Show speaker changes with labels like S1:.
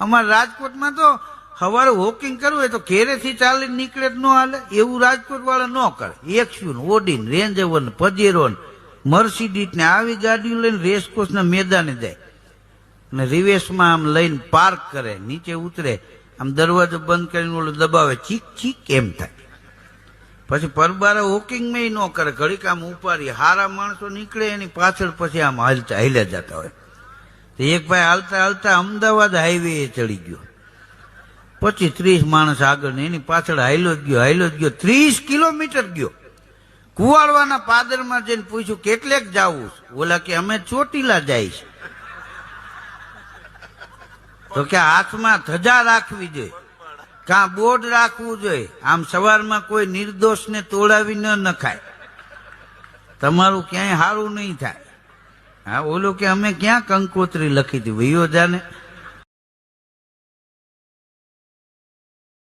S1: અમારે રાજકોટમાં તો સવારે વોકિંગ કરવું હોય તો ઘેરેથી ચાલીને નીકળે ન હાલે. એવું રાજકોટ વાળા ન કરે. એક્સ્યુન ઓડીન રેન્જવર ને પજેરો ને મર્સિડીઝ ને આવી ગાડીઓ લઈને રેસકોર્સ ના મેદાને જાય. અને રિવેશમાં આમ લઈને પાર્ક કરે, નીચે ઉતરે, આમ દરવાજો બંધ કરીને ઓલું દબાવે, ચીક ચીક એમ થાય. પછી પરબારા વોકિંગમાં ન કરે. ઘડીક આમ ઉપાડી, હારા માણસો નીકળે, એની પાછળ પછી આમ હાલતા, હાલ્યા જતા હોય. એક ભાઈ હાલતા હાલતા અમદાવાદ હાઈવે ચડી ગયો. પચીસ ત્રીસ માણસ આગળ ને એની પાછળ હાઈલો જ ગયો હાઈલો જ ગયો, ત્રીસ કિલોમીટર ગયો. કુવાડવાના પાદરમાં જઈને પૂછ્યું, કેટલેક જાવું? ઓલા કે, અમે ચોટીલા જઈશ તો કે, હાથમાં ધજા રાખવી જોઈએ. કાં બોર્ડ રાખવું જોઈએ? આમ સવારમાં કોઈ નિર્દોષને તોડાવી ન નખાય. તમારું ક્યાંય સારું નહીં થાય. હા ઓલું કે અમે ક્યાં કંકોત્રી લખી હતી? વયો જાને